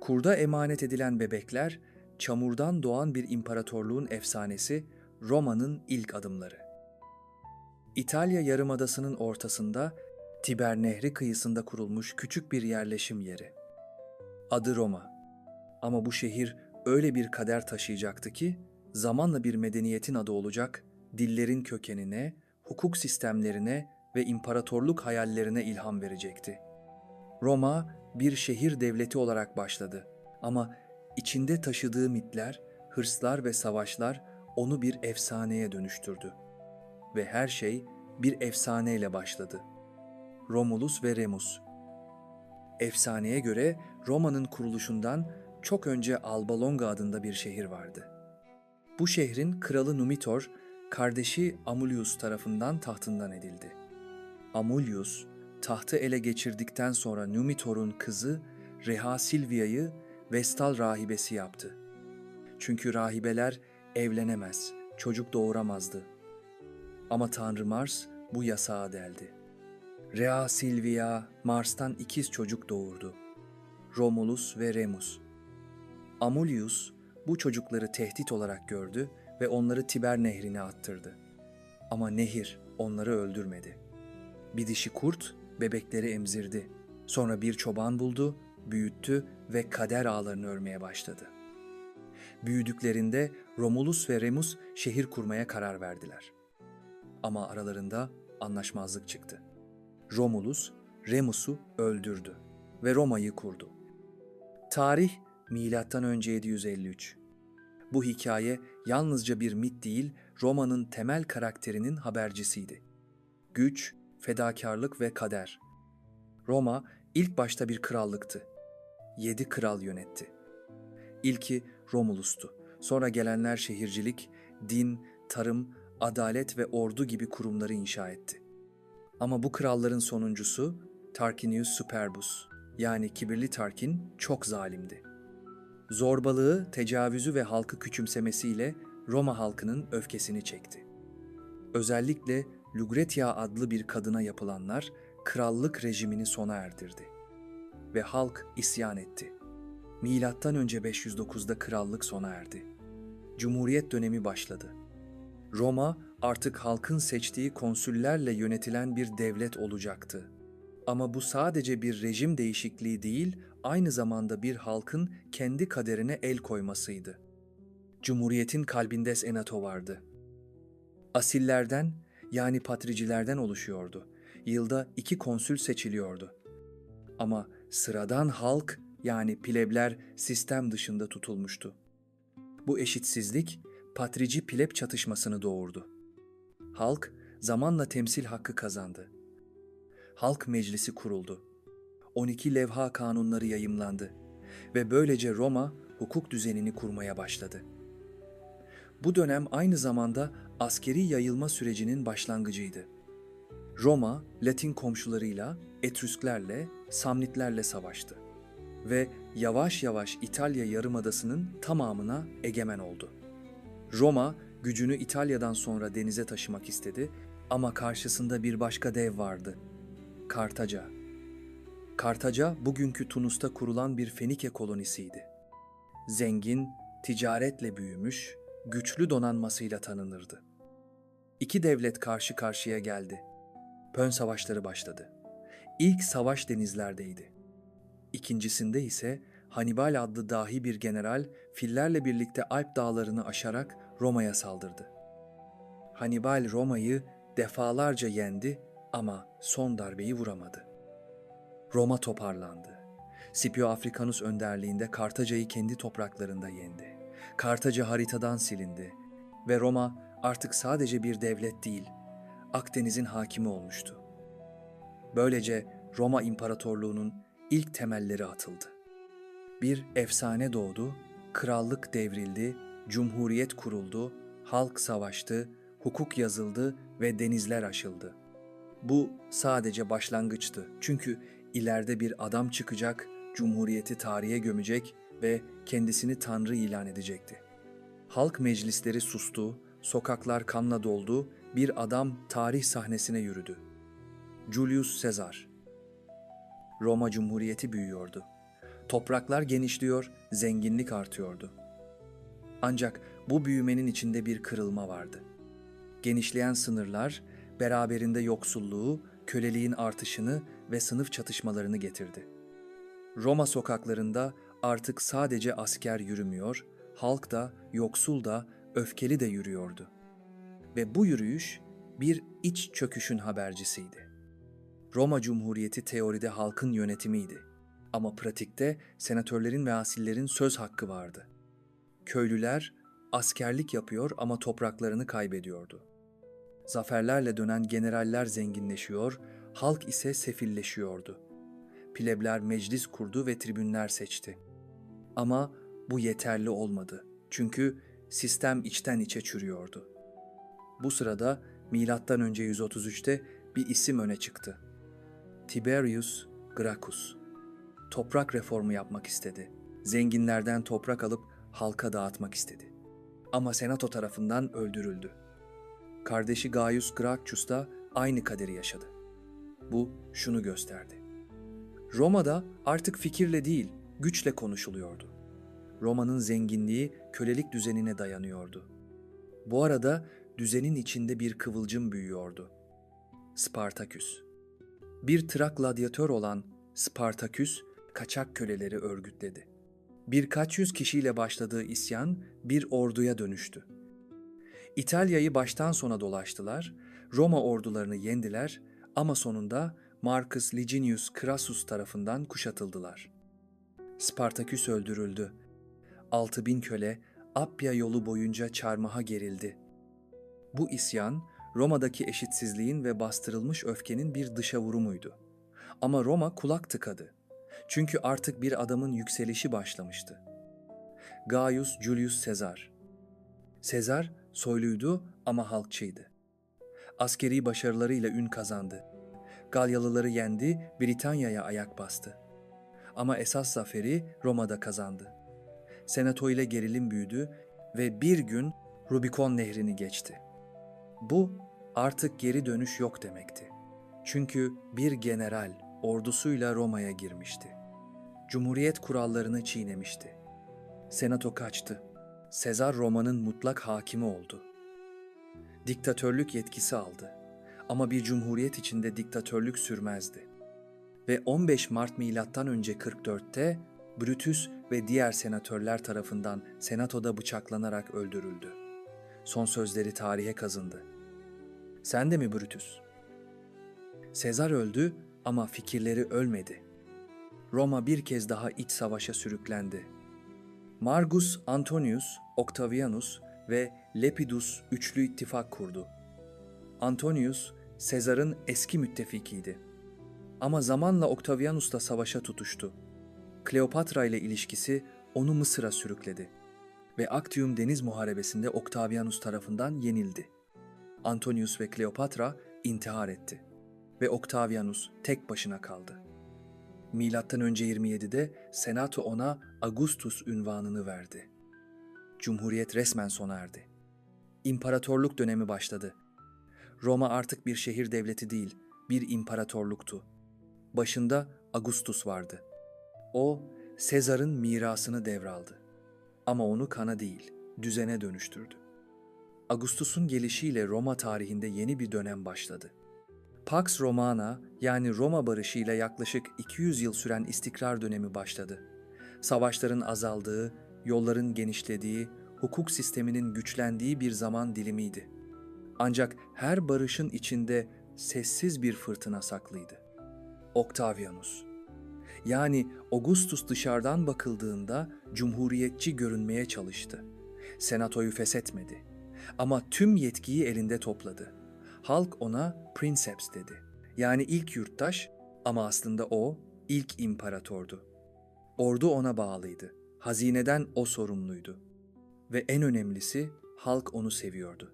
Kurda emanet edilen bebekler, çamurdan doğan bir imparatorluğun efsanesi, Roma'nın ilk adımları. İtalya yarımadasının ortasında, Tiber Nehri kıyısında kurulmuş küçük bir yerleşim yeri. Adı Roma. Ama bu şehir öyle bir kader taşıyacaktı ki, zamanla bir medeniyetin adı olacak, dillerin kökenine, hukuk sistemlerine ve imparatorluk hayallerine ilham verecekti. Roma bir şehir devleti olarak başladı ama içinde taşıdığı mitler, hırslar ve savaşlar onu bir efsaneye dönüştürdü. Ve her şey bir efsaneyle başladı. Romulus ve Remus. Efsaneye göre Roma'nın kuruluşundan çok önce Alba Longa adında bir şehir vardı. Bu şehrin kralı Numitor, kardeşi Amulius tarafından tahtından edildi. Amulius, tahtı ele geçirdikten sonra Numitor'un kızı Reha Silvia'yı Vestal rahibesi yaptı. Çünkü rahibeler evlenemez, çocuk doğuramazdı. Ama Tanrı Mars bu yasağa deldi. Rea Silvia Mars'tan ikiz çocuk doğurdu. Romulus ve Remus. Amulius bu çocukları tehdit olarak gördü ve onları Tiber nehrine attırdı. Ama nehir onları öldürmedi. Bir dişi kurt bebekleri emzirdi. Sonra bir çoban buldu, büyüttü ve kader ağlarını örmeye başladı. Büyüdüklerinde Romulus ve Remus şehir kurmaya karar verdiler. Ama aralarında anlaşmazlık çıktı. Romulus Remus'u öldürdü ve Roma'yı kurdu. Tarih milattan önce 753. Bu hikaye yalnızca bir mit değil, Roma'nın temel karakterinin habercisiydi. Güç, fedakarlık ve kader. Roma ilk başta bir krallıktı. Yedi kral yönetti. İlki Romulus'tu. Sonra gelenler şehircilik, din, tarım, adalet ve ordu gibi kurumları inşa etti. Ama bu kralların sonuncusu Tarquinius Superbus yani kibirli Tarkin çok zalimdi. Zorbalığı, tecavüzü ve halkı küçümsemesiyle Roma halkının öfkesini çekti. Özellikle Lucretia adlı bir kadına yapılanlar krallık rejimini sona erdirdi ve halk isyan etti. Milattan önce 509'da krallık sona erdi. Cumhuriyet dönemi başladı. Roma artık halkın seçtiği konsüllerle yönetilen bir devlet olacaktı. Ama bu sadece bir rejim değişikliği değil, aynı zamanda bir halkın kendi kaderine el koymasıydı. Cumhuriyetin kalbinde senato vardı. Asillerden yani patricilerden oluşuyordu. Yılda iki konsül seçiliyordu. Ama sıradan halk yani plebler sistem dışında tutulmuştu. Bu eşitsizlik patrici pleb çatışmasını doğurdu. Halk zamanla temsil hakkı kazandı. Halk Meclisi kuruldu. 12 levha kanunları yayımlandı ve böylece Roma hukuk düzenini kurmaya başladı. Bu dönem aynı zamanda askeri yayılma sürecinin başlangıcıydı. Roma, Latin komşularıyla, Etrüsklerle, Samnitlerle savaştı ve yavaş yavaş İtalya yarımadasının tamamına egemen oldu. Roma gücünü İtalya'dan sonra denize taşımak istedi ama karşısında bir başka dev vardı. Kartaca. Kartaca bugünkü Tunus'ta kurulan bir Fenike kolonisiydi. Zengin, ticaretle büyümüş, güçlü donanmasıyla tanınırdı. İki devlet karşı karşıya geldi. Pön savaşları başladı. İlk savaş denizlerdeydi. İkincisinde ise Hannibal adlı dahi bir general fillerle birlikte Alp dağlarını aşarak Roma'ya saldırdı. Hannibal Roma'yı defalarca yendi ama son darbeyi vuramadı. Roma toparlandı. Scipio Africanus önderliğinde Kartaca'yı kendi topraklarında yendi. Kartaca haritadan silindi ve Roma artık sadece bir devlet değil, Akdeniz'in hakimi olmuştu. Böylece Roma İmparatorluğu'nun ilk temelleri atıldı. Bir efsane doğdu, krallık devrildi, cumhuriyet kuruldu, halk savaştı, hukuk yazıldı ve denizler aşıldı. Bu sadece başlangıçtı. Çünkü ileride bir adam çıkacak, cumhuriyeti tarihe gömecek ve kendisini tanrı ilan edecekti. Halk meclisleri sustu, sokaklar kanla doldu, bir adam tarih sahnesine yürüdü. Julius Caesar. Roma Cumhuriyeti büyüyordu. Topraklar genişliyor, zenginlik artıyordu. Ancak bu büyümenin içinde bir kırılma vardı. Genişleyen sınırlar beraberinde yoksulluğu, köleliğin artışını ve sınıf çatışmalarını getirdi. Roma sokaklarında artık sadece asker yürümüyor, halk da, yoksul da, öfkeli de yürüyordu. Ve bu yürüyüş bir iç çöküşün habercisiydi. Roma Cumhuriyeti teoride halkın yönetimiydi ama pratikte senatörlerin ve asillerin söz hakkı vardı. Köylüler askerlik yapıyor ama topraklarını kaybediyordu. Zaferlerle dönen generaller zenginleşiyor, halk ise sefilleşiyordu. Plebler meclis kurdu ve tribünler seçti. Ama bu yeterli olmadı. Çünkü sistem içten içe çürüyordu. Bu sırada önce 133'te bir isim öne çıktı. Tiberius Gracchus. Toprak reformu yapmak istedi. Zenginlerden toprak alıp halka dağıtmak istedi. Ama senato tarafından öldürüldü. Kardeşi Gaius Gracchus da aynı kaderi yaşadı. Bu şunu gösterdi. Roma'da artık fikirle değil, güçle konuşuluyordu. Roma'nın zenginliği kölelik düzenine dayanıyordu. Bu arada düzenin içinde bir kıvılcım büyüyordu. Spartaküs. Bir Trak gladyatör olan Spartaküs kaçak köleleri örgütledi. Birkaç yüz kişiyle başladığı isyan bir orduya dönüştü. İtalya'yı baştan sona dolaştılar, Roma ordularını yendiler ama sonunda Marcus Licinius Crassus tarafından kuşatıldılar. Spartaküs öldürüldü. 6000 köle Appia yolu boyunca çarmıha gerildi. Bu isyan Roma'daki eşitsizliğin ve bastırılmış öfkenin bir dışa vurumuydu. Ama Roma kulak tıkadı. Çünkü artık bir adamın yükselişi başlamıştı. Gaius Julius Caesar. Sezar soyluydu ama halkçıydı. Askeri başarılarıyla ün kazandı. Galyalıları yendi, Britanya'ya ayak bastı. Ama esas zaferi Roma'da kazandı. Senato ile gerilim büyüdü ve bir gün Rubikon nehrini geçti. Bu artık geri dönüş yok demekti. Çünkü bir general ordusuyla Roma'ya girmişti. Cumhuriyet kurallarını çiğnemişti. Senato kaçtı. Sezar Roma'nın mutlak hakimi oldu. Diktatörlük yetkisi aldı. Ama bir cumhuriyet içinde diktatörlük sürmezdi. Ve 15 Mart milattan önce 44'te Brutus ve diğer senatörler tarafından senatoda bıçaklanarak öldürüldü. Son sözleri tarihe kazındı. Sen de mi Brutus? Sezar öldü ama fikirleri ölmedi. Roma bir kez daha iç savaşa sürüklendi. Marcus Antonius, Octavianus ve Lepidus üçlü ittifak kurdu. Antonius, Sezar'ın eski müttefikiydi. Ama zamanla Octavianus da savaşa tutuştu. Kleopatra ile ilişkisi onu Mısır'a sürükledi ve Actium Deniz Muharebesi'nde Octavianus tarafından yenildi. Antonius ve Kleopatra intihar etti ve Octavianus tek başına kaldı. Milattan önce 27'de Senato ona Augustus ünvanını verdi. Cumhuriyet resmen sona erdi. İmparatorluk dönemi başladı. Roma artık bir şehir devleti değil, bir imparatorluktu. Başında Augustus vardı. O, Sezar'ın mirasını devraldı. Ama onu kana değil, düzene dönüştürdü. Augustus'un gelişiyle Roma tarihinde yeni bir dönem başladı. Pax Romana yani Roma barışıyla yaklaşık 200 yıl süren istikrar dönemi başladı. Savaşların azaldığı, yolların genişlediği, hukuk sisteminin güçlendiği bir zaman dilimiydi. Ancak her barışın içinde sessiz bir fırtına saklıydı. Octavianus. Yani Augustus dışarıdan bakıldığında cumhuriyetçi görünmeye çalıştı. Senatoyu feshetmedi. Ama tüm yetkiyi elinde topladı. Halk ona princeps dedi. Yani ilk yurttaş ama aslında o ilk imparatordu. Ordu ona bağlıydı. Hazineden o sorumluydu. Ve en önemlisi halk onu seviyordu.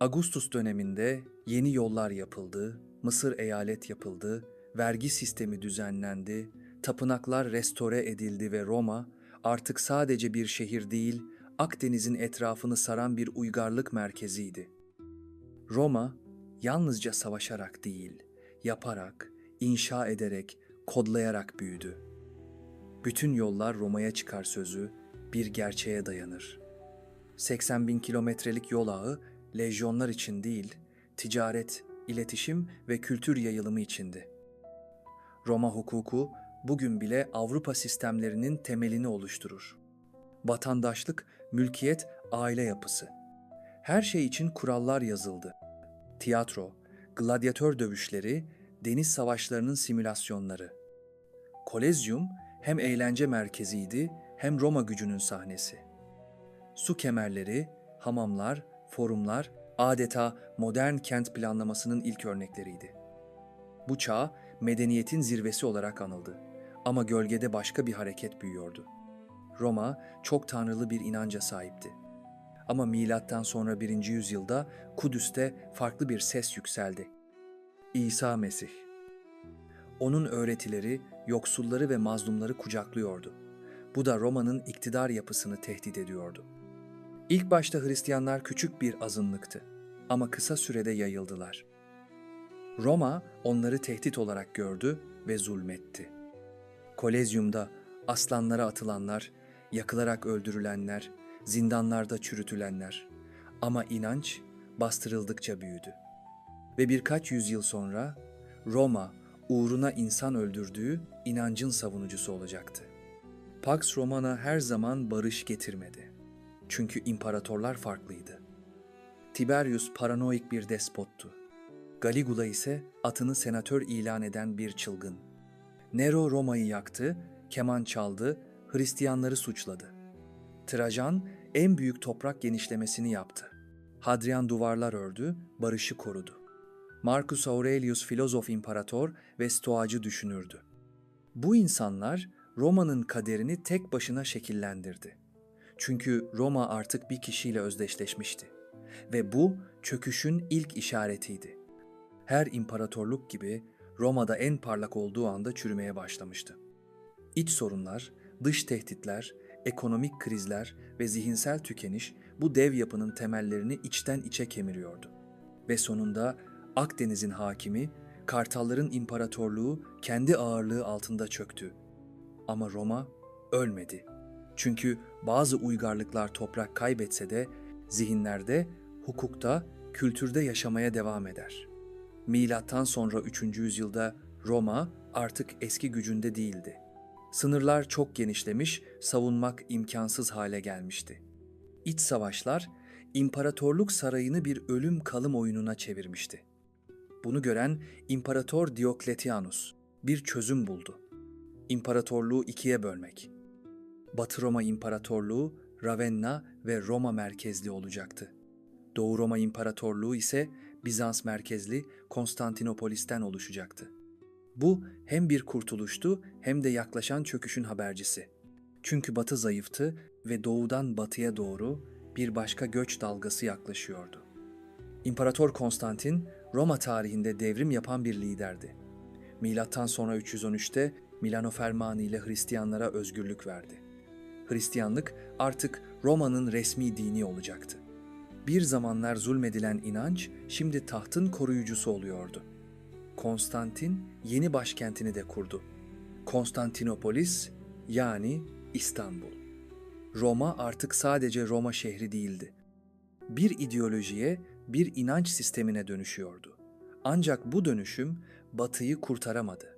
Augustus döneminde yeni yollar yapıldı, Mısır eyalet yapıldı, vergi sistemi düzenlendi, tapınaklar restore edildi ve Roma artık sadece bir şehir değil, Akdeniz'in etrafını saran bir uygarlık merkeziydi. Roma yalnızca savaşarak değil, yaparak, inşa ederek, kodlayarak büyüdü. Bütün yollar Roma'ya çıkar sözü bir gerçeğe dayanır. 80 bin kilometrelik yol ağı lejyonlar için değil, ticaret, iletişim ve kültür yayılımı içindi. Roma hukuku bugün bile Avrupa sistemlerinin temelini oluşturur. Vatandaşlık, mülkiyet, aile yapısı. Her şey için kurallar yazıldı. Tiyatro, gladyatör dövüşleri, deniz savaşlarının simülasyonları. Kolezyum hem eğlence merkeziydi hem Roma gücünün sahnesi. Su kemerleri, hamamlar, forumlar adeta modern kent planlamasının ilk örnekleriydi. Bu çağ medeniyetin zirvesi olarak anıldı ama gölgede başka bir hareket büyüyordu. Roma çok tanrılı bir inanca sahipti. Ama milattan sonra 1. yüzyılda Kudüs'te farklı bir ses yükseldi. İsa Mesih. Onun öğretileri yoksulları ve mazlumları kucaklıyordu. Bu da Roma'nın iktidar yapısını tehdit ediyordu. İlk başta Hristiyanlar küçük bir azınlıktı ama kısa sürede yayıldılar. Roma onları tehdit olarak gördü ve zulmetti. Kolezyumda aslanlara atılanlar, yakılarak öldürülenler, zindanlarda çürütülenler ama inanç bastırıldıkça büyüdü. Ve birkaç yüzyıl sonra Roma uğruna insan öldürdüğü inancın savunucusu olacaktı. Pax Romana her zaman barış getirmedi. Çünkü imparatorlar farklıydı. Tiberius paranoik bir despottu. Caligula ise atını senatör ilan eden bir çılgın. Nero Roma'yı yaktı, keman çaldı, Hristiyanları suçladı. Trajan en büyük toprak genişlemesini yaptı. Hadrian duvarlar ördü, barışı korudu. Marcus Aurelius filozof imparator ve stoacı düşünürdü. Bu insanlar Roma'nın kaderini tek başına şekillendirdi. Çünkü Roma artık bir kişiyle özdeşleşmişti ve bu çöküşün ilk işaretiydi. Her imparatorluk gibi Roma'da en parlak olduğu anda çürümeye başlamıştı. İç sorunlar, dış tehditler, ekonomik krizler ve zihinsel tükeniş bu dev yapının temellerini içten içe kemiriyordu. Ve sonunda Akdeniz'in hakimi, Kartalların imparatorluğu kendi ağırlığı altında çöktü. Ama Roma ölmedi. Çünkü bazı uygarlıklar toprak kaybetse de zihinlerde, hukukta, kültürde yaşamaya devam eder. Milattan sonra 3. yüzyılda Roma artık eski gücünde değildi. Sınırlar çok genişlemiş, savunmak imkansız hale gelmişti. İç savaşlar imparatorluk sarayını bir ölüm kalım oyununa çevirmişti. Bunu gören İmparator Diokletianus bir çözüm buldu. İmparatorluğu ikiye bölmek. Batı Roma İmparatorluğu Ravenna ve Roma merkezli olacaktı. Doğu Roma İmparatorluğu ise Bizans merkezli Konstantinopolis'ten oluşacaktı. Bu hem bir kurtuluştu hem de yaklaşan çöküşün habercisi. Çünkü batı zayıftı ve doğudan batıya doğru bir başka göç dalgası yaklaşıyordu. İmparator Konstantin Roma tarihinde devrim yapan bir liderdi. Milattan sonra 313'te Milano Fermanı ile Hristiyanlara özgürlük verdi. Hristiyanlık artık Roma'nın resmi dini olacaktı. Bir zamanlar zulmedilen inanç şimdi tahtın koruyucusu oluyordu. Konstantin yeni başkentini de kurdu. Konstantinopolis yani İstanbul. Roma artık sadece Roma şehri değildi. Bir ideolojiye, bir inanç sistemine dönüşüyordu. Ancak bu dönüşüm Batı'yı kurtaramadı.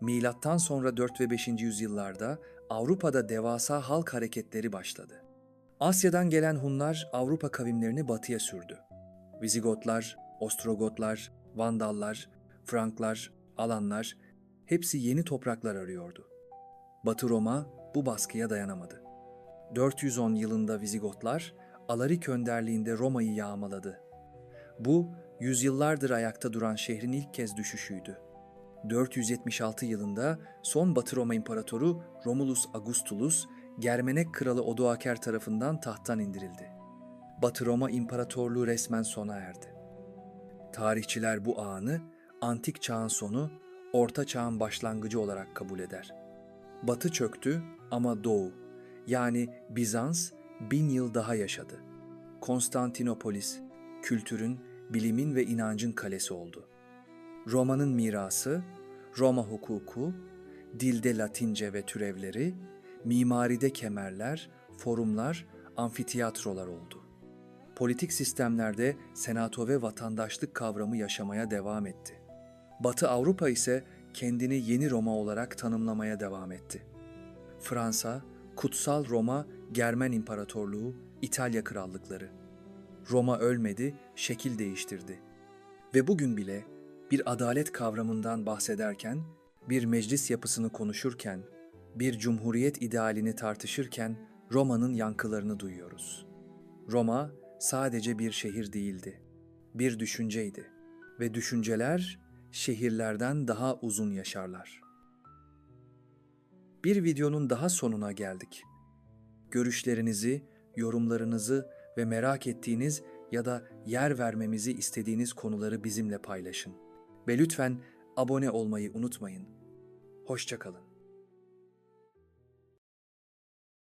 Milattan sonra 4 ve 5. yüzyıllarda Avrupa'da devasa halk hareketleri başladı. Asya'dan gelen Hunlar Avrupa kavimlerini batıya sürdü. Vizigotlar, Ostrogotlar, Vandallar, Franklar, Alanlar hepsi yeni topraklar arıyordu. Batı Roma bu baskıya dayanamadı. 410 yılında Vizigotlar Alarik önderliğinde Roma'yı yağmaladı. Bu yüzyıllardır ayakta duran şehrin ilk kez düşüşüydü. 476 yılında son Batı Roma İmparatoru Romulus Augustulus Germenek kralı Odoaker tarafından tahttan indirildi. Batı Roma İmparatorluğu resmen sona erdi. Tarihçiler bu anı antik çağın sonu, orta çağın başlangıcı olarak kabul eder. Batı çöktü ama Doğu yani Bizans bin yıl daha yaşadı. Konstantinopolis kültürün, bilimin ve inancın kalesi oldu. Roma'nın mirası, Roma hukuku, dilde Latince ve türevleri, mimaride kemerler, forumlar, amfiteyatrolar oldu. Politik sistemlerde senato ve vatandaşlık kavramı yaşamaya devam etti. Batı Avrupa ise kendini yeni Roma olarak tanımlamaya devam etti. Fransa, Kutsal Roma, Germen İmparatorluğu, İtalya krallıkları. Roma ölmedi, şekil değiştirdi. Ve bugün bile bir adalet kavramından bahsederken, bir meclis yapısını konuşurken, bir cumhuriyet idealini tartışırken Roma'nın yankılarını duyuyoruz. Roma sadece bir şehir değildi, bir düşünceydi ve düşünceler şehirlerden daha uzun yaşarlar. Bir videonun daha sonuna geldik. Görüşlerinizi, yorumlarınızı ve merak ettiğiniz ya da yer vermemizi istediğiniz konuları bizimle paylaşın. Ve lütfen abone olmayı unutmayın. Hoşçakalın.